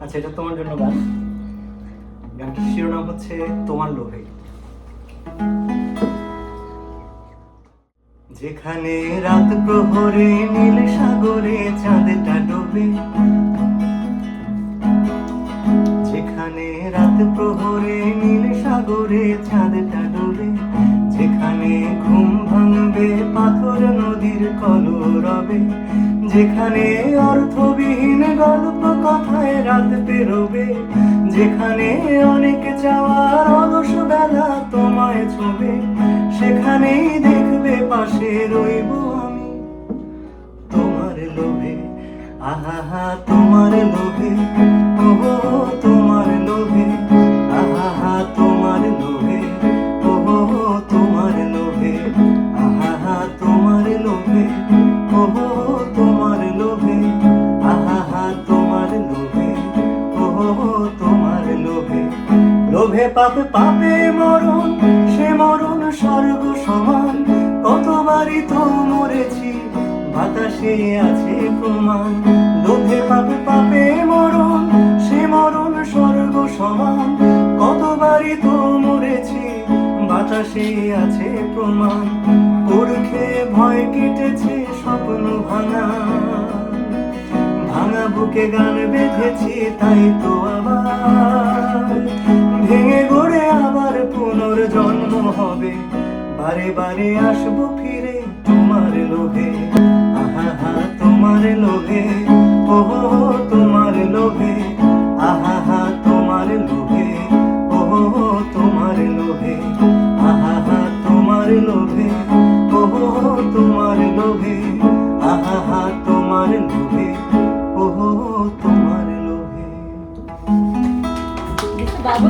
আচ্ছা এটা তোমার জন্য গান গানটির শিরোনাম হচ্ছে তোমার লোভে। যেখানে রাত প্রহরে, নীল সাগরে, চাঁদটা ডোবে। যেখানে রাত প্রহরে, নীল সাগরে, চাঁদটা ডোবে। যেখানে ঘুম ভাঙবে, পাথর নদীর কলরবে। যেখানে অর্থবিহীন গল্প কথায় রাত পেরোবে যেখানে অনেক যাওয়ার অলস বেলা তোমায় ছবে, সেখানেই দেখবে পাশে রইব আমি। তোমার লোভে, আহা তোমার লোভে, ওহো লোভে, ওহো, তোমার লোভে। লোভে পাপে পাপে মরণ, সে মরণ স্বর্গ সমান কতবারই তো মরেছি, বাতাসে আছে প্রমাণ। লোভে পাপে পাপে মরণ, সে মরণ স্বর্গ সমান কতবারই তো মরেছি, বাতাসে আছে প্রমাণ। পরখে ভয় কেটেছে স্বপ্ন ভাঙা। বুকে গান বেঁধেছি, তাই তো আবার। ভেঙে গড়ে আবার পুনর্জন্ম হবে। বারে বারে আসব ফিরে তোমার লোভে। আহা হা, তোমার লোভে। ওহো তোমার লোভে। আহা হা, তোমার লোভে। ওহো তোমার লোভে। আহা হা, তোমার লোভে। তোমার লোভে। আহা হা, তোমার লোভে। তোমার লোভে। বাবু